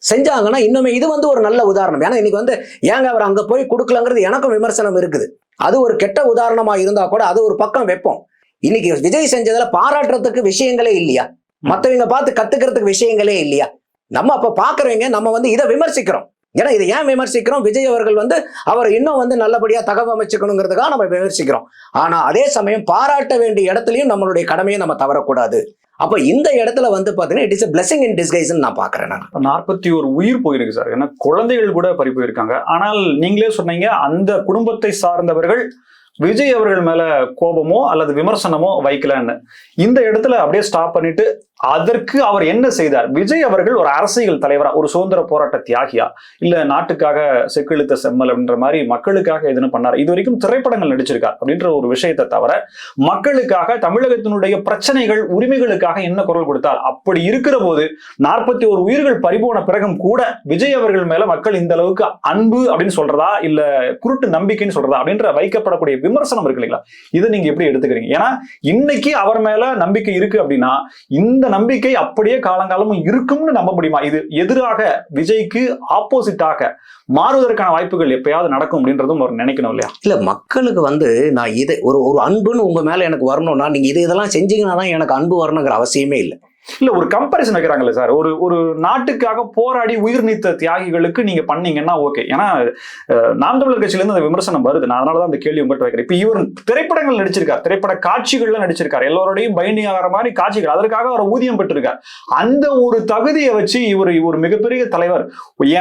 செஞ்சாங்கன்னா இன்னுமே இது வந்து ஒரு நல்ல உதாரணம். ஏன்னா இன்னைக்கு வந்து ஏங்க அவர் அங்க போய் கொடுக்கலங்கிறது எனக்கும் விமர்சனம் இருக்குது. அது ஒரு கெட்ட உதாரணமா இருந்தா கூட அது ஒரு பக்கம் வைப்போம். இன்னைக்கு விஜய் செஞ்சதுல பாராட்டுறதுக்கு விஷயங்களே இல்லையா? மத்தவங்க பார்த்து கத்துக்கிறதுக்கு விஷயங்களே இல்லையா? நம்ம அப்ப பாக்குறவங்க நம்ம வந்து இதை விமர்சிக்கிறோம். ஏன்னா இதை ஏன் விமர்சிக்கிறோம்? விஜய் அவர்கள் வந்து அவர் இன்னும் வந்து நல்லபடியா அமைச்சுக்கணுங்கிறதுக்காக நம்ம விமர்சிக்கிறோம். ஆனா அதே சமயம் பாராட்ட வேண்டிய இடத்துலயும் நம்மளுடைய கடமையை நம்ம தவறக்கூடாது. அப்ப இந்த இடத்துல வந்து பாத்தீங்கன்னா it is blessing in disguise நான் பாக்குறேன் நான். நாற்பத்தி ஒரு உயிர் போயிருக்கு சார். ஏன்னா குழந்தைகள் கூட பறி போயிருக்காங்க. ஆனால் நீங்களே சொன்னீங்க அந்த குடும்பத்தை சார்ந்தவர்கள் விஜய் அவர்கள் மேல கோபமோ அல்லது விமர்சனமோ வைக்கலன்னு. இந்த இடத்துல அப்படியே ஸ்டாப் பண்ணிட்டு அதற்கு அவர் என்ன செய்தார்? விஜய் அவர்கள் ஒரு அரசியல் தலைவரா ஒரு சுதந்திர போராட்ட தியாகியா? இல்ல நாட்டுக்காக செக்கிழுத்த செம்மல் அப்படின்ற மாதிரி மக்களுக்காக எதுன்னு பண்ணார்? இது வரைக்கும் திரைப்படங்கள் நடிச்சிருக்கார் அப்படின்ற ஒரு விஷயத்தை தவிர மக்களுக்காக தமிழகத்தினுடைய பிரச்சனைகள் உரிமைகளுக்காக என்ன குரல் கொடுத்தார்? அப்படி இருக்கிற போது நாற்பத்தி ஒரு உயிர்கள் பறிபோன பிறகும் கூட விஜய் அவர்கள் மேல மக்கள் இந்த அளவுக்கு அன்பு அப்படின்னு சொல்றதா? இல்ல குருட்டு நம்பிக்கைன்னு சொல்றதா? அப்படின்ற வைக்கப்படக்கூடிய விமர்சனம் இருக்கு இல்லைங்களா? இதை நீங்க எப்படி எடுத்துக்கிறீங்க? ஏன்னா இன்னைக்கு அவர் மேல நம்பிக்கை இருக்கு அப்படின்னா இந்த நம்பிக்கை அப்படியே காலங்காலமும் இருக்கும்னு நம்ப முடியுமா? இது எதிராக விஜய்க்கு ஆப்போசிட்டாக மாறுவதற்கான வாய்ப்புகள் எப்பயாவது நடக்கும் அப்படின்றதும் அவர் நினைக்கணும் இல்லையா? இல்ல மக்களுக்கு வந்து நான் இதை ஒரு ஒரு அன்புன்னு உங்க மேல எனக்கு வரணும்னா நீங்க இது இதெல்லாம் செஞ்சீங்கன்னா தான் எனக்கு அன்பு வரணுங்கிற அவசியமே இல்லை. இல்ல ஒரு கம்பேரிசன் வைக்கிறாங்கல்ல சார் ஒரு ஒரு நாட்டுக்காக போராடி உயிர் நீத்த தியாகிகளுக்கு நீங்க பண்ணீங்கன்னா ஓகே ஏன்னா நாம் தமிழர் கட்சியில இருந்து அந்த விமர்சனம் வருது. நான் அதனாலதான் அந்த கேள்வி உங்கள்கிட்ட வைக்கிறேன். இப்ப இவர் திரைப்படங்கள் நடிச்சிருக்கார். திரைப்பட காட்சிகள்ல நடிச்சிருக்கார். எல்லோரோடையும் பைண்டிங் ஆகிற மாதிரி காட்சிகள். அதற்காக அவர் ஊதியம் பெற்றிருக்கார். அந்த ஒரு தகுதியை வச்சு இவர் ஒரு மிகப்பெரிய தலைவர்.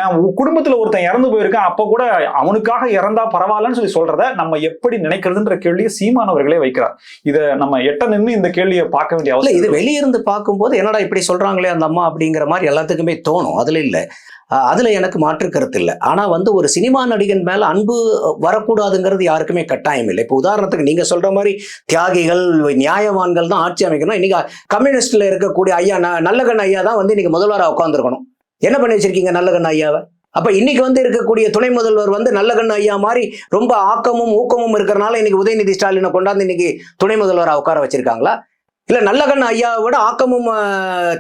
என் குடும்பத்துல ஒருத்தன் இறந்து போயிருக்கான். அப்ப கூட அவனுக்காக இறந்தா பரவாயில்லன்னு சொல்லி சொல்றத நம்ம எப்படி நினைக்கிறதுன்ற கேள்வியை சீமானவர்களே வைக்கிறார். இத நம்ம எட்ட நின்று இந்த கேள்வியை பார்க்க வேண்டிய அவசியம் இது வெளியிருந்து பார்க்கும்போது என்னடா இப்படி சொல்றாங்களே அந்த அம்மா அப்படிங்கிற மாதிரி எல்லாத்துக்குமே தோணும். அதுல இல்லை. அதில் அதுல எனக்கு மாற்று கருத்து இல்லை. ஆனா வந்து ஒரு சினிமா நடிகன் மேல அன்பு வரக்கூடாதுங்கிறது யாருக்குமே கட்டாயம் இல்லை. இப்போ உதாரணத்துக்கு நீங்க சொல்ற மாதிரி தியாகிகள் நியாயவான்கள் தான் ஆட்சி அமைக்கணும். இன்னைக்கு கம்யூனிஸ்ட்ல இருக்கக்கூடிய ஐயா ந- நல்லகண்ண ஐயா தான் வந்து இன்னைக்கு முதல்வராக உட்காந்துருக்கணும் என்ன பண்ணி வச்சிருக்கீங்க நல்லகண்ண ஐயாவை? அப்ப இன்னைக்கு வந்து இருக்கக்கூடிய துணை முதல்வர் வந்து நல்லகண்ண ஐயா மாதிரி ரொம்ப ஆக்கமும் ஊக்கமும் இருக்கிறனால இன்னைக்கு உதயநிதி ஸ்டாலினை கொண்டாந்து இன்னைக்கு துணை முதல்வராக உட்கார வச்சிருக்காங்களா? இல்ல நல்லகண் ஐயாவை விட ஆக்கமும்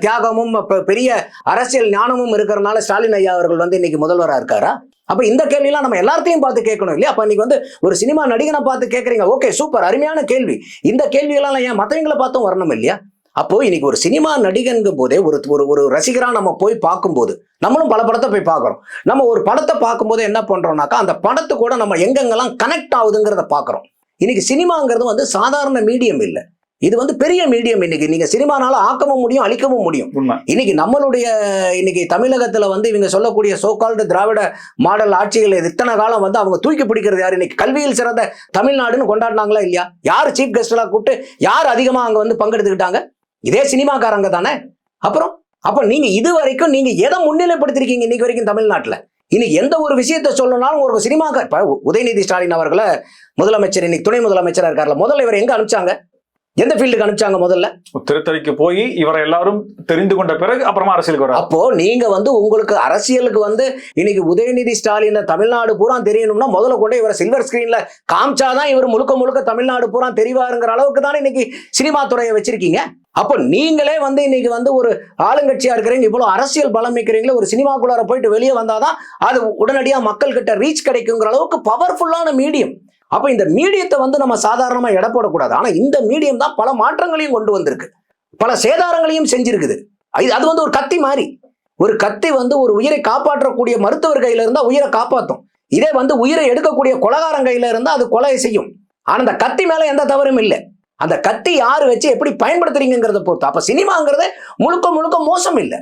தியாகமும் பெரிய அரசியல் ஞானமும் இருக்கிறனால ஸ்டாலின் ஐயா அவர்கள் வந்து இன்னைக்கு முதல்வரா இருக்காரா? அப்ப இந்த கேள்வியெல்லாம் நம்ம எல்லாத்தையும் பார்த்து கேட்கணும் இல்லையா? அப்ப இன்னைக்கு வந்து ஒரு சினிமா நடிகனை பார்த்து கேட்கறீங்க. ஓகே சூப்பர் அருமையான கேள்வி. இந்த கேள்வியெல்லாம் ஏன் மற்றவங்களை பார்த்தும் வரணும் இல்லையா? அப்போ இன்னைக்கு ஒரு சினிமா நடிகன்கும் போதே ஒரு ஒரு ஒரு ரசிகரா நம்ம போய் பார்க்கும்போது நம்மளும் பல படத்தை போய் பார்க்குறோம். நம்ம ஒரு படத்தை பார்க்கும்போது என்ன பண்றோம்னாக்கா அந்த படத்து கூட நம்ம எங்கெங்கெல்லாம் கனெக்ட் ஆகுதுங்கிறத பார்க்குறோம். இன்னைக்கு சினிமாங்கிறது வந்து சாதாரண மீடியம் இல்லை. இது வந்து பெரிய மீடியம் இன்னைக்கு. நீங்க சினிமானால ஆக்கவும் முடியும் அழிக்கவும் முடியும். இன்னைக்கு நம்மளுடைய இன்னைக்கு தமிழகத்துல வந்து இவங்க சொல்லக்கூடிய சோகால்டு திராவிட மாடல் ஆட்சிகள் இது இத்தனை காலம் வந்து அவங்க தூக்கி பிடிக்கிறது யார்? இன்னைக்கு கல்வியில் சிறந்த தமிழ்நாடுன்னு கொண்டாடினாங்களா இல்லையா? யார் சீஃப் கெஸ்டெல்லாம் கூப்பிட்டு யார் அதிகமா அங்க வந்து பங்கெடுத்துக்கிட்டாங்க? இதே சினிமாக்காரங்க தானே? அப்புறம் அப்ப நீங்க இது வரைக்கும் நீங்க எதை முன்னிலைப்படுத்திருக்கீங்க இன்னைக்கு வரைக்கும் தமிழ்நாட்டுல? இன்னைக்கு எந்த ஒரு விஷயத்த சொல்லணும்னாலும் ஒரு சினிமாக்க இப்ப உதயநிதி ஸ்டாலின் அவர்களை முதலமைச்சர் இன்னைக்கு துணை முதலமைச்சரா இருக்கார்ல முதல்ல இவர் எங்க அனுப்பிச்சாங்க? எந்த ஃபீல்டுக்கு அனுப்பிச்சாங்க முதல்ல? திருத்தறிக்கு போய் இவரை எல்லாரும் தெரிந்து கொண்ட பிறகு அப்புறமா அரசியலுக்கு வர அப்போ நீங்க வந்து உங்களுக்கு அரசியலுக்கு வந்து இன்னைக்கு உதயநிதி ஸ்டாலின் தமிழ்நாடு பூரா தெரியணும்னா முதல்ல கொண்டு இவரை சில்வர் ஸ்கிரீன்ல காமிச்சாதான் இவர் முழுக்க முழுக்க தமிழ்நாடு பூரா தெரிவாருங்கிற அளவுக்கு தானே இன்னைக்கு சினிமா துறையை வச்சிருக்கீங்க. அப்போ நீங்களே வந்து இன்னைக்கு வந்து ஒரு ஆளுங்கட்சியா இருக்கிறீங்க இவ்வளவு அரசியல் பலம் மிக்கிறீங்களே ஒரு சினிமாக்குள்ளார போயிட்டு வெளியே வந்தாதான் அது உடனடியா மக்கள் கிட்ட ரீச் கிடைக்குங்கிற அளவுக்கு பவர்ஃபுல்லான மீடியம் அப்போ இந்த மீடியத்தை வந்து நம்ம சாதாரணமாக எடை போடக்கூடாது. ஆனால் இந்த மீடியம் தான் பல மாற்றங்களையும் கொண்டு வந்திருக்கு. பல சேதாரங்களையும் செஞ்சிருக்குது. அது அது வந்து ஒரு கத்தி மாதிரி ஒரு கத்தி வந்து ஒரு உயிரை காப்பாற்றக்கூடிய மருத்துவர் கையில இருந்தால் உயிரை காப்பாற்றும் இதே வந்து உயிரை எடுக்கக்கூடிய கொலகாரன் கையில இருந்தால் அது கொலை செய்யும். ஆனால் அந்த கத்தி மேலே எந்த தவறும் இல்லை. அந்த கத்தி யார் வச்சு எப்படி பயன்படுத்துறீங்கிறத பொறுத்து. அப்போ சினிமாங்கிறது முழுக்க முழுக்க மோசம் இல்லை.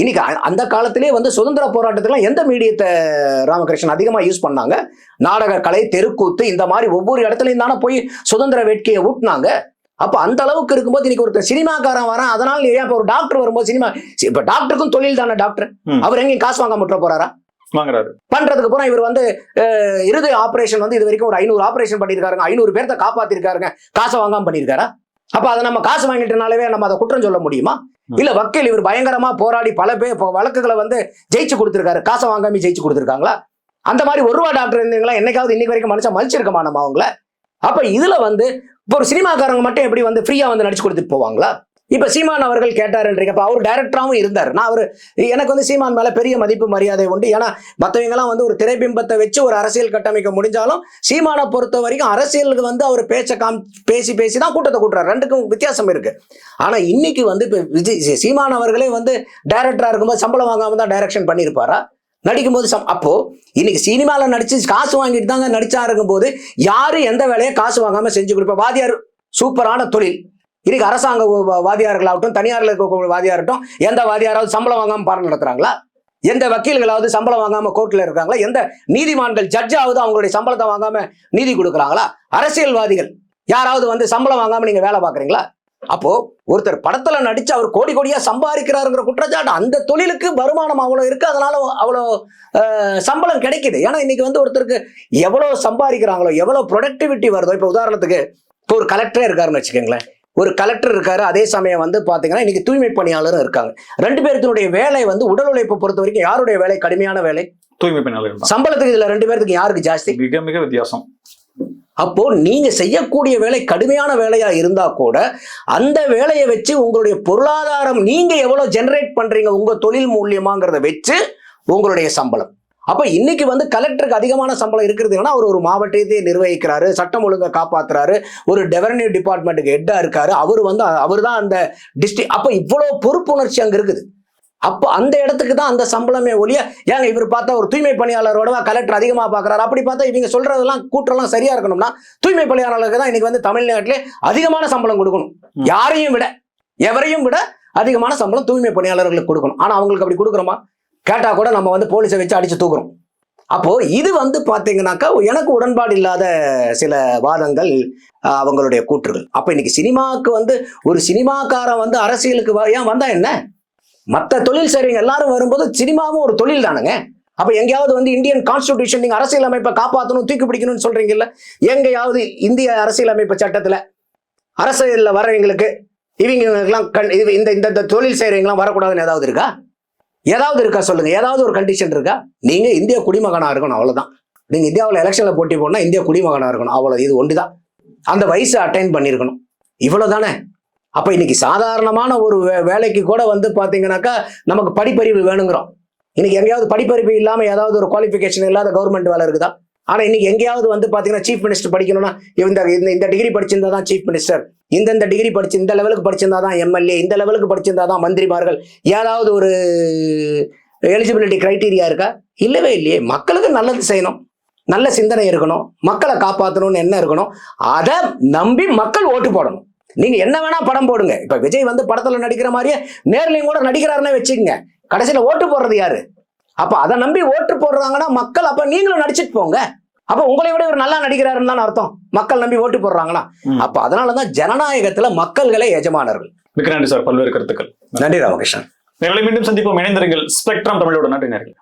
இன்னைக்கு அந்த காலத்திலே வந்து சுதந்திர போராட்டத்துக்குலாம் எந்த மீடியத்தை ராமகிருஷ்ணன் அதிகமா யூஸ் பண்ணாங்க? நாடக கலை தெருக்கூத்து இந்த மாதிரி ஒவ்வொரு இடத்துலையும் தானே போய் சுதந்திர வேட்கையை ஊட்டினாங்க. அப்ப அந்த அளவுக்கு இருக்கும்போது இன்னைக்கு ஒருத்தர் சினிமாக்காரன் வரான் அதனால ஏன் இப்ப ஒரு டாக்டர் வரும்போது சினிமா இப்ப டாக்டருக்கும் தொழில் தானே டாக்டர். அவர் எங்கேயும் காசு வாங்க முற்ற போறாரா? வாங்குறாரு. பண்றதுக்கு பூரா இவர் வந்து இருதய ஆபரேஷன் வந்து இது வரைக்கும் ஒரு ஐநூறு ஆபரேஷன் பண்ணியிருக்காருங்க. ஐநூறு பேர்த்த காப்பாத்திருக்காருங்க. காசை வாங்காம பண்ணியிருக்காரா? அப்ப அதை நம்ம காசு வாங்கிட்டனாலவே நம்ம அதை குற்றம் சொல்ல முடியுமா. இல்ல வக்கீல் இவர் பயங்கரமா போராடி பல பேர் வழக்குகளை வந்து ஜெயிச்சு கொடுத்துருக்காரு. காசை வாங்காம ஜெயிச்சு கொடுத்துருக்காங்களா? அந்த மாதிரி ஒரு ரூபா டாக்டர் இருந்தீங்களா? என்னைக்காவது இன்னைக்கு வரைக்கும் மனுஷன் மதிச்சிருக்கமா நம்ம அவங்கள? அப்ப இதுல வந்து இப்போ ஒரு சினிமாக்காரங்க மட்டும் எப்படி வந்து ஃப்ரீயா வந்து நடிச்சு கொடுத்துட்டு போவாங்களா? இப்போ சீமான் அவர்கள் கேட்டாருன்றீங்க அப்போ அவர் டைரக்டராகவும் இருந்தார். நான் அவர் எனக்கு வந்து சீமான் மேலே பெரிய மதிப்பு மரியாதை உண்டு. ஏன்னா மற்றவங்கலாம் வந்து ஒரு திரைபிம்பத்தை வச்சு ஒரு அரசியல் கட்டமைக்க முடிஞ்சாலும் சீமானை பொறுத்த வரைக்கும் அரசியலுக்கு வந்து அவர் பேச்சை காம் பேசி பேசி தான் கூட்டத்தை கூட்டுறாரு. ரெண்டுக்கும் வித்தியாசம் இருக்கு. ஆனால் இன்னைக்கு வந்து இப்போ விஜய் சீமான் அவர்களே வந்து டைரக்டராக இருக்கும்போது சம்பளம் வாங்காமல் தான் டைரக்ஷன் பண்ணியிருப்பாரா? நடிக்கும்போது சம் அப்போ இன்னைக்கு சினிமாவில் நடிச்சு காசு வாங்கிட்டு தாங்க நடிச்சா இருக்கும்போது யாரு எந்த வேலையை காசு வாங்காம செஞ்சு கொடுப்பா? வாதியார் சூப்பரான தொழில். இன்றைக்கி அரசாங்க வாதியார்களாகட்டும் தனியாரில் இருக்கக்கூடிய வாதியாகட்டும் எந்த வாதியாராவது சம்பளம் வாங்காமல் பாடம் நடத்துகிறாங்களா எந்த வக்கீல்களாவது சம்பளம் வாங்காம கோர்ட்ல இருக்காங்களா? எந்த நீதிமான்கள் ஜட்ஜாவது அவங்களுடைய சம்பளத்தை வாங்காம நீதி கொடுக்குறாங்களா? அரசியல்வாதிகள் யாராவது வந்து சம்பளம் வாங்காம நீங்க வேலை பாக்குறீங்களா அப்போ ஒருத்தர் படத்துல நடிச்சு அவர் கோடி கோடியா சம்பாதிக்கிறாருங்கிற குற்றச்சாட்டு அந்த தொழிலுக்கு வருமானம் அவ்வளவு இருக்கு அதனால அவ்வளோ சம்பளம் கிடைக்குது. ஏன்னா இன்னைக்கு வந்து ஒருத்தருக்கு எவ்வளவு சம்பாதிக்கிறாங்களோ எவ்வளவு ப்ரொடக்டிவிட்டி வருதோ இப்போ உதாரணத்துக்கு இப்போ ஒரு கலெக்டரே இருக்காருன்னு வச்சுக்கோங்களேன். ஒரு கலெக்டர் இருக்காரு அதே சமயம் வந்து பாத்தீங்கன்னா இன்னைக்கு தூய்மை பணியாளரும் இருக்காங்க. ரெண்டு பேர்த்தினுடைய வேலை வந்து உடல் உழைப்பை பொறுத்த வரைக்கும் யாருடைய வேலை? கடுமையான வேலை. தூய்மை பணியாளர்கள் தான். சம்பளத்துக்கு இதுல ரெண்டு பேர்த்துக்கு யாருக்கு ஜாஸ்தி? மிக மிக வித்தியாசம். அப்போ நீங்க செய்யக்கூடிய வேலை கடுமையான வேலையா இருந்தா கூட அந்த வேலையை வச்சு உங்களுடைய பொருளாதாரம் நீங்க எவ்வளவு ஜெனரேட் பண்றீங்க உங்க தொழில் மூலியமாங்கிறத வச்சு உங்களுடைய சம்பளம். அப்ப இன்னைக்கு வந்து கலெக்டருக்கு அதிகமான சம்பளம் இருக்கிறது அவர் ஒரு மாவட்டத்தை நிர்வகிக்கிறாரு சட்டம் ஒழுங்கை காப்பாத்துறாரு ஒரு ரெவன்யூ டிபார்ட்மெண்ட்டுக்கு ஹெட்டா இருக்காரு அவர் வந்து அவர் தான் அந்த டிஸ்ட்ரிக்ட் அப்ப இவ்வளவு பொறுப்புணர்ச்சி அங்க இருக்குது. அப்போ அந்த இடத்துக்கு தான் அந்த சம்பளமே ஒழிய ஏங்க இவர் பார்த்தா ஒரு தூய்மை பணியாளரோட கலெக்டர் அதிகமாக பார்க்குறாரு அப்படி பார்த்தா இவங்க சொல்றதெல்லாம் கூற்றெல்லாம் சரியா இருக்கணும்னா தூய்மை பணியாளர்களுக்கு தான் இன்னைக்கு வந்து தமிழ்நாட்டிலே அதிகமான சம்பளம் கொடுக்கணும். யாரையும் விட எவரையும் விட அதிகமான சம்பளம் தூய்மை பணியாளர்களுக்கு கொடுக்கணும். ஆனா அவங்களுக்கு அப்படி கொடுக்குறோமா கேட்டால் கூட நம்ம வந்து போலீஸை வச்சு அடித்து தூக்குறோம். அப்போது இது வந்து பார்த்தீங்கன்னாக்கா எனக்கு உடன்பாடு இல்லாத சில வாதங்கள் அவங்களுடைய கூற்றுகள். அப்போ இன்னைக்கு சினிமாவுக்கு வந்து ஒரு சினிமாக்காரன் வந்து அரசியலுக்கு ஏன் வந்தா என்ன? மற்ற தொழில் செய்கிறவங்க எல்லாரும் வரும்போது சினிமாவும் ஒரு தொழில் தானுங்க? அப்போ எங்கேயாவது வந்து இந்தியன் கான்ஸ்டியூஷன் நீங்கள் அரசியல் அமைப்பை காப்பாற்றணும் தூக்கி பிடிக்கணும்னு சொல்கிறீங்கல்ல எங்கேயாவது இந்திய அரசியலமைப்பு சட்டத்தில் அரசியலில் அரசியல்ல வர்றவங்களுக்கு இவங்களுக்கெல்லாம் கண் இது இந்த இந்த தொழில் செய்கிறவங்களாம் வரக்கூடாதுன்னு ஏதாவது இருக்கா? ஏதாவது இருக்கா சொல்லுங்க. ஏதாவது ஒரு கண்டிஷன் இருக்கா? நீங்க இந்திய குடிமகனா இருக்கணும் அவ்வளவுதான். நீங்க இந்தியாவில் எலெக்ஷன்ல போட்டி போனா இந்திய குடிமகனா இருக்கணும் அவ்வளவு. இது ஒன்றுதான். அந்த வயசை அட்டைன் பண்ணியிருக்கணும். இவ்வளவுதானே? அப்ப இன்னைக்கு சாதாரணமான ஒரு வே- வேலைக்கு கூட வந்து பாத்தீங்கன்னாக்கா நமக்கு படிப்பறிவு வேணுங்கிறோம். இன்னைக்கு எங்கேயாவது படிப்பறிவு இல்லாம ஏதாவது ஒரு குவாலிஃபிகேஷன் இல்லாத கவர்மெண்ட் வேலை இருக்குதா? ஆனா இன்னைக்கு எங்கேயாவது வந்து பாத்தீங்கன்னா சீஃப் மினிஸ்டர் படிக்கணும்னா இந்த இந்த இந்த டிகிரி படிச்சிருந்தா தான் சீஃப் மினிஸ்டர் இந்தந்த டிகிரி படிச்சு இந்த லெவலுக்கு படிச்சிருந்தா தான் எம்எல்ஏ இந்த லெவலுக்கு படிச்சிருந்தா தான் மந்திரிமார்கள். ஏதாவது ஒரு எலிஜிபிலிட்டி கிரைட்டீரியா இருக்கா? இல்லவே இல்லையே. மக்களுக்கு நல்லது செய்யணும். நல்ல சிந்தனை இருக்கணும். மக்களை காப்பாற்றணும்னு என்ன இருக்கணும்? அதை நம்பி மக்கள் ஓட்டு போடணும். நீங்க என்ன வேணா படம் போடுங்க. இப்ப விஜய் வந்து படத்துல நடிக்கிற மாதிரியே நேர்லையும் கூட நடிக்கிறாருன்னு வச்சுக்கோங்க. கடைசியில ஓட்டு போடுறது யாரு? அப்ப அதை நம்பி ஓட்டு போடுறாங்கன்னா மக்கள் அப்ப நீங்களும் நடிச்சிட்டு போங்க. அப்ப உங்களை விட இவர் நல்லா நடிக்கிறாருன்னு தானே அர்த்தம். மக்கள் நம்பி ஓட்டு போடுறாங்கன்னா. அப்ப அதனாலதான் ஜனநாயகத்துல மக்கள்களே எஜமானர்கள். மிக்க நன்றி சார். பல்வேறு கருத்துக்கள். நன்றி ராமகிருஷ்ணன். மீண்டும் சந்திப்போம். இணைந்திருங்கள். ஸ்பெக்ட்ரம் தமிழோட நன்றி நேர்கள்.